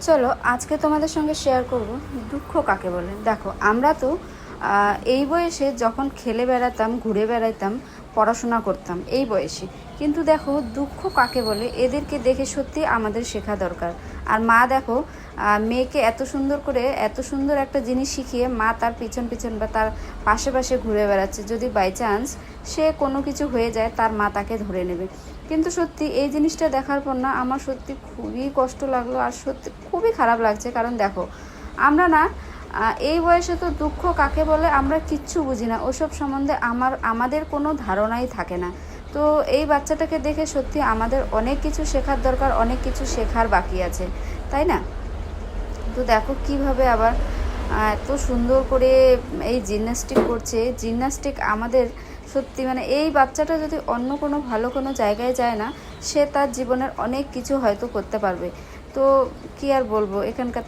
চলো, আজকে তোমাদের সঙ্গে শেয়ার করব দুঃখ কাকে বলে। দেখো, আমরা তো এই বয়সে যখন খেলে বেড়াতাম, ঘুরে বেড়াতাম পড়াশোনা করতাম, এই বয়সে। কিন্তু দেখো, দুঃখ কাকে বলে? এদেরকে দেখে সত্যি আমাদের শেখা দরকার। আর মা দেখো মেয়েকে এত সুন্দর করে, এত সুন্দর একটা জিনিস শিখিয়ে মা তার পিছন পিছন বা তার পাশে পাশে ঘুরে বেড়াচ্ছে। যদি বাই চান্স সে কোনো কিছু হয়ে যায়, তার মা তাকে ধরে নেবে। কিন্তু সত্যি এই জিনিসটা দেখার পর না আমার সত্যি খুবই কষ্ট লাগল আর সত্যি খুবই খারাপ লাগছে। কারণ দেখো, আমরা না এই বয়সে তো দুঃখ কাকে বলে আমরা কিচ্ছু বুঝি না। ওসব সম্বন্ধে আমার, আমাদের কোনো ধারণাই থাকে না। তো এই বাচ্চাটাকে দেখে সত্যি আমাদের অনেক কিছু শেখার দরকার, অনেক কিছু শেখার বাকি আছে। তাই না? তো দেখো কীভাবে আবার এত সুন্দর করে এই জিমন্যাস্টিক করছে। জিমন্যাস্টিক আমাদের সত্যি মানে এই বাচ্চাটা যদি অন্য কোনো ভালো কোনো জায়গায় যায় না, সে তার জীবনের অনেক কিছু হয়তো করতে পারবে। তো কি আর বলব, এখানকার